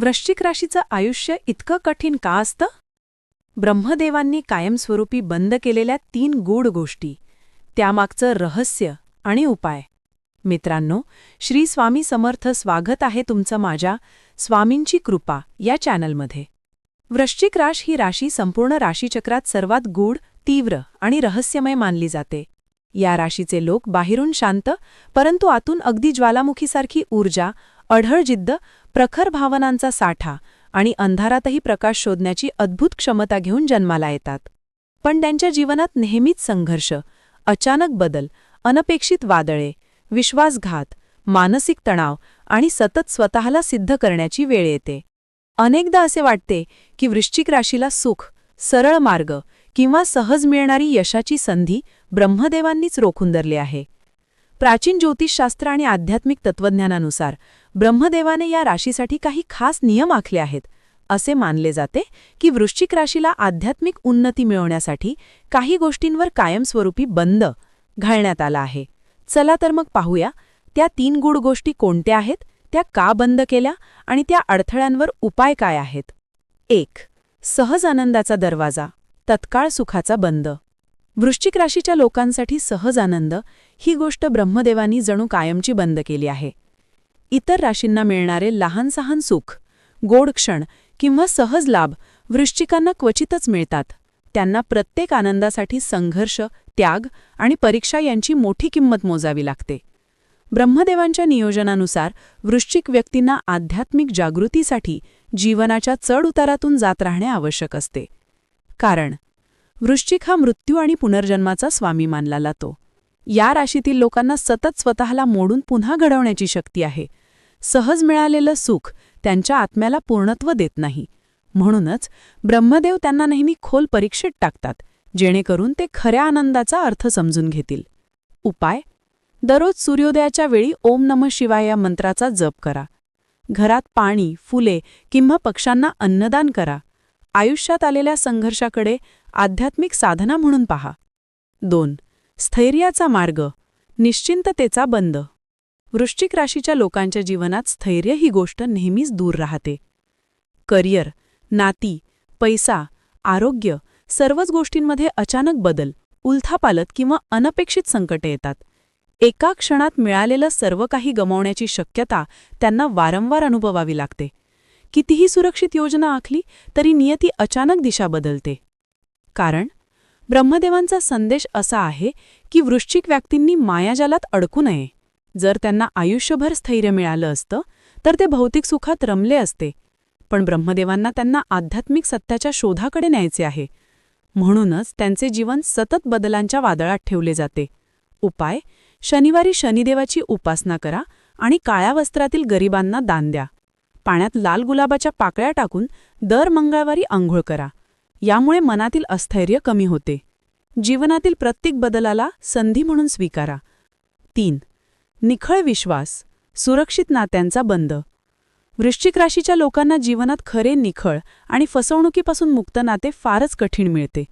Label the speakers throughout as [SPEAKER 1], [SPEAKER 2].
[SPEAKER 1] वृश्चिक राशीचं आयुष्य इतकं कठीण का असतं? ब्रह्मदेवांनी कायमस्वरूपी बंद केलेल्या तीन गूढ गोष्टी त्यामागचं रहस्य आणि उपाय. मित्रांनो श्री स्वामी समर्थ स्वागत आहे तुमचं माझ्या स्वामींची कृपा या चॅनलमध्ये. वृश्चिक राश ही राशी संपूर्ण राशीचक्रात सर्वात गूढ तीव्र आणि रहस्यमय मानली जाते. या राशीचे लोक बाहेरून शांत परंतु आतून अगदी ज्वालामुखीसारखी ऊर्जा अढळ जिद्द प्रखर भावनांचा साठा आणि अंधारातही प्रकाश शोधण्याची अद्भुत क्षमता घेऊन जन्माला येतात. पण त्यांच्या जीवनात नेहमीच संघर्ष अचानक बदल अनपेक्षित वादळे विश्वासघात मानसिक तणाव आणि सतत स्वतःला सिद्ध करण्याची वेळ येते. अनेकदा असे वाटते की वृश्चिक राशीला सुख सरळ मार्ग किंवा सहज मिळणारी यशाची संधी ब्रह्मदेवांनीच रोखून धरली आहे. प्राचीन ज्योतिषशास्त्र आणि आध्यात्मिक तत्वज्ञानानुसार ब्रह्मदेवाने या राशीसाठी काही खास नियम आखले आहेत. असे मानले जाते की वृश्चिक राशीला आध्यात्मिक उन्नती मिळवण्यासाठी काही गोष्टींवर कायमस्वरूपी बंद घालण्यात आला आहे. चला तर मग पाहूया त्या तीन गूढ गोष्टी कोणत्या आहेत त्या का बंद केल्या आणि त्या अडथळ्यांवर उपाय काय आहेत? एक सहज आनंदाचा दरवाजा तत्काळ सुखाचा बंद. वृश्चिक राशीच्या लोकांसाठी सहज आनंद ही गोष्ट ब्रह्मदेवानी जणू कायमची बंद केली आहे. इतर राशींना मिळणारे लहान सहान सुख गोड क्षण किंवा सहज लाभ वृश्चिकांना क्वचितच मिळतात. त्यांना प्रत्येक आनंदासाठी संघर्ष त्याग आणि परीक्षा यांची मोठी किंमत मोजावी लागते. ब्रह्मदेवांच्या नियोजनानुसार वृश्चिक व्यक्तींना आध्यात्मिक जागृतीसाठी जीवनाच्या चढउतारातून जात राहणे आवश्यक असते. कारण वृश्चिक हा मृत्यू आणि पुनर्जन्माचा स्वामी मानला जातो. या राशीतील लोकांना सतत स्वतःला मोडून पुन्हा घडवण्याची शक्ती आहे. सहज मिळालेलं सुख त्यांच्या आत्म्याला पूर्णत्व देत नाही. म्हणूनच ब्रह्मदेव त्यांना नेहमी खोल परीक्षेत टाकतात जेणेकरून ते खऱ्या आनंदाचा अर्थ समजून घेतील. उपाय? दररोज सूर्योदयाच्या वेळी ओम नम शिवाय या मंत्राचा जप करा. घरात पाणी फुले किंवा पक्ष्यांना अन्नदान करा. आयुष्यात आलेल्या संघर्षाकडे आध्यात्मिक साधना म्हणून पहा. दोन स्थैर्याचा मार्ग निश्चिंततेचा बंद. वृश्चिक राशीच्या लोकांच्या जीवनात स्थैर्य ही गोष्ट नेहमीच दूर राहते. करिअर नाती पैसा आरोग्य सर्वच गोष्टींमध्ये अचानक बदल उलथापालत किंवा अनपेक्षित संकटे येतात. एका क्षणात मिळालेलं सर्व काही गमावण्याची शक्यता त्यांना वारंवार अनुभवावी लागते. कितीही सुरक्षित योजना आखली तरी नियती अचानक दिशा बदलते. कारण ब्रह्मदेवांचा संदेश असा आहे की वृश्चिक व्यक्तींनी मायाजालात अडकू नये. जर त्यांना आयुष्यभर स्थैर्य मिळालं असतं तर ते भौतिक सुखात रमले असते. पण ब्रह्मदेवांना त्यांना आध्यात्मिक सत्याच्या शोधाकडे न्यायचे आहे. म्हणूनच त्यांचे जीवन सतत बदलांच्या वादळात ठेवले जाते. उपाय शनिवारी शनिदेवाची उपासना करा आणि काळ्या वस्त्रातील गरिबांना दान द्या. पाण्यात लाल गुलाबाच्या पाकळ्या टाकून दर मंगळवारी आंघोळ करा. यामुळे मनातील अस्थैर्य कमी होते. जीवनातील प्रत्येक बदलाला संधी म्हणून स्वीकारा. तीन. निखळ विश्वास सुरक्षित नात्यांचा बंद. वृश्चिक राशीच्या लोकांना जीवनात खरे निखळ आणि फसवणुकीपासून मुक्त नाते फारच कठीण मिळते.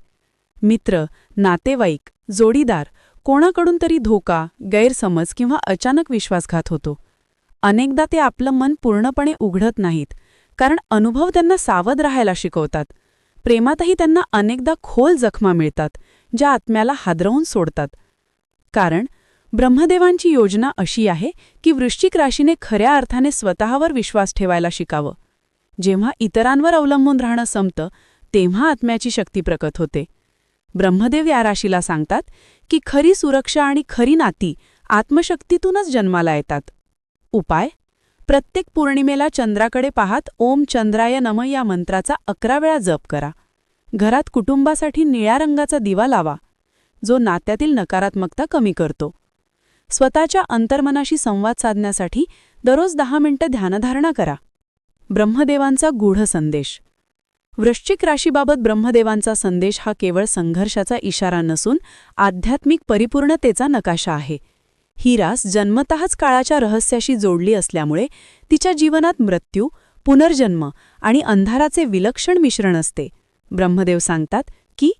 [SPEAKER 1] मित्र नातेवाईक जोडीदार कोणाकडून तरी धोका गैरसमज किंवा अचानक विश्वासघात होतो. अनेकदा ते आपलं मन पूर्णपणे उघडत नाहीत कारण अनुभव त्यांना सावध राहायला शिकवतात. प्रेमातही त्यांना अनेकदा खोल जखमा मिळतात ज्या आत्म्याला हादरवून सोडतात. कारण ब्रह्मदेवांची योजना अशी आहे की वृश्चिक राशीने खऱ्या अर्थाने स्वतःवर विश्वास ठेवायला शिकावं. जेव्हा इतरांवर अवलंबून राहणं संपतं तेव्हा आत्म्याची शक्ती प्रकट होते. ब्रह्मदेव या राशीला सांगतात की खरी सुरक्षा आणि खरी नाती आत्मशक्तीतूनच जन्माला येतात. उपाय? प्रत्येक पौर्णिमेला चंद्राकडे पाहत ओम चंद्राय नम या मंत्राचा अकरा वेळा जप करा. घरात कुटुंबासाठी निळ्या रंगाचा दिवा लावा जो नात्यातील नकारात्मकता कमी करतो. स्वतःच्या अंतर्मनाशी संवाद साधण्यासाठी दररोज दहा मिनिटं ध्यानधारणा करा. ब्रह्मदेवांचा गूढ संदेश. वृश्चिक राशीबाबत ब्रह्मदेवांचा संदेश हा केवळ संघर्षाचा इशारा नसून आध्यात्मिक परिपूर्णतेचा नकाशा आहे. ही रास जन्मतःच काळाच्या रहस्याशी जोडली असल्यामुळे तिच्या जीवनात मृत्यू पुनर्जन्म आणि अंधाराचे विलक्षण मिश्रण असते. ब्रह्मदेव सांगतात की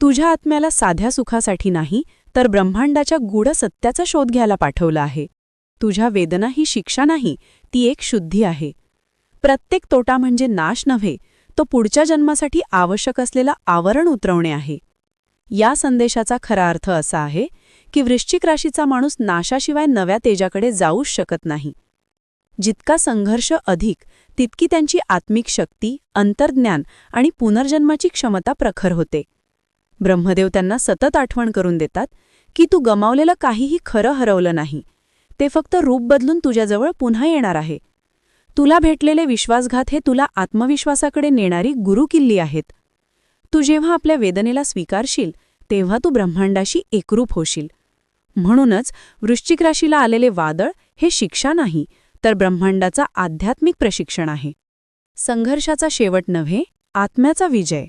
[SPEAKER 1] तुझ्या आत्म्याला साध्या सुखासाठी नाही तर ब्रह्मांडाच्या गूढ सत्याचा शोध घ्यायला पाठवला आहे. तुझ्या वेदना ही शिक्षा नाही ती एक शुद्धी आहे. प्रत्येक तोटा म्हणजे नाश नव्हे तो पुढच्या जन्मासाठी आवश्यक असलेला आवरण उतरवणे आहे. या संदेशाचा खरा अर्थ असा आहे की वृश्चिक राशीचा माणूस नाशाशिवाय नव्या तेजाकडे जाऊच शकत नाही. जितका संघर्ष अधिक तितकी त्यांची आत्मिक शक्ती अंतर्ज्ञान आणि पुनर्जन्माची क्षमता प्रखर होते. ब्रह्मदेव त्यांना सतत आठवण करून देतात की तू गमावलेलं काहीही खरं हरवलं नाही. ते फक्त रूप बदलून तुझ्याजवळ पुन्हा येणार आहे. तुला भेटलेले विश्वासघात हे तुला आत्मविश्वासाकडे नेणारी गुरुकिल्ली आहेत. तू जेव्हा आपल्या वेदनेला स्वीकारशील तेव्हा तू ब्रह्मांडाशी एकरूप होशील. म्हणूनच वृश्चिक राशीला आलेले वादळ हे शिक्षा नाही तर ब्रह्मांडाचा आध्यात्मिक प्रशिक्षण आहे. संघर्षाचा शेवट नव्हे आत्म्याचा विजय.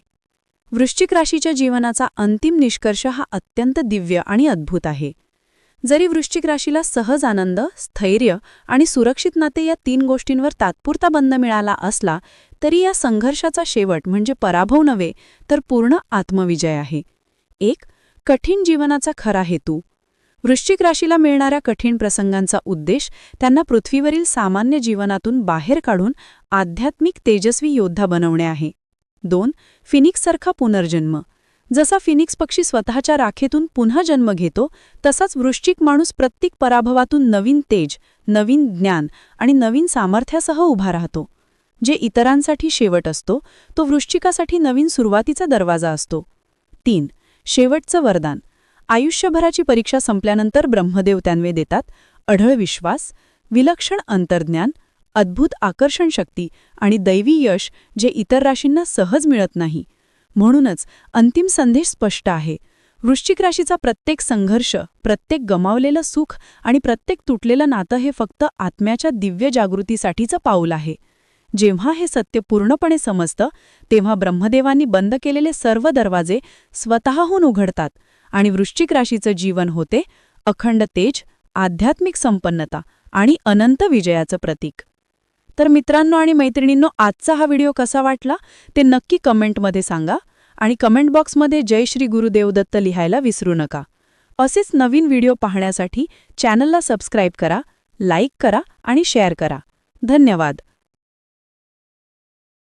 [SPEAKER 1] वृश्चिक राशीच्या जीवनाचा अंतिम निष्कर्ष हा अत्यंत दिव्य आणि अद्भुत आहे. जरी वृश्चिक राशीला सहज आनंद स्थैर्य आणि सुरक्षित नाते या तीन गोष्टींवर तात्पुरता बंद मिळाला असला तरी या संघर्षाचा शेवट म्हणजे पराभव नव्हे तर पूर्ण आत्मविजय आहे. एक कठीण जीवनाचा खरा हेतू. वृश्चिक राशीला मिळणाऱ्या कठीण प्रसंगांचा उद्देश त्यांना पृथ्वीवरील सामान्य जीवनातून बाहेर काढून आध्यात्मिक तेजस्वी योद्धा बनवणे आहे. दोन फिनिक्ससारखा पुनर्जन्म. जसा फिनिक्स पक्षी स्वतःच्या राखेतून पुन्हा जन्म घेतो तसाच वृश्चिक माणूस प्रत्येक पराभवातून नवीन तेज नवीन ज्ञान आणि नवीन सामर्थ्यासह उभा राहतो. जे इतरांसाठी शेवट असतो तो वृश्चिकासाठी नवीन सुरुवातीचा दरवाजा असतो. तीन शेवटचं वरदान. आयुष्यभराची परीक्षा संपल्यानंतर ब्रह्मदेव त्यांवे देतात अढळ विश्वास विलक्षण अंतर्ज्ञान अद्भुत आकर्षण शक्ती आणि दैवी यश जे इतर राशींना सहज मिळत नाही. म्हणूनच अंतिम संदेश स्पष्ट आहे. वृश्चिक राशीचा प्रत्येक संघर्ष प्रत्येक गमावलेलं सुख आणि प्रत्येक तुटलेलं नातं हे फक्त आत्म्याच्या दिव्य जागृतीसाठीचं पाऊल आहे. जेव्हा हे सत्य पूर्णपणे समजतं तेव्हा ब्रह्मदेवांनी बंद केलेले सर्व दरवाजे स्वतःहून उघडतात आणि वृश्चिक राशीचं जीवन होते अखंड तेज आध्यात्मिक संपन्नता आणि अनंत विजयाचं प्रतीक. तर मित्रांनो आणि मैत्रिणींनो आजचा हा व्हिडिओ कसा वाटला ते नक्की कमेंटमध्ये सांगा आणि कमेंट बॉक्समध्ये जय श्री गुरुदेवदत्त लिहायला विसरू नका. असेच नवीन व्हिडिओ पाहण्यासाठी चॅनलला सबस्क्राईब करा लाईक करा आणि शेअर करा. धन्यवाद.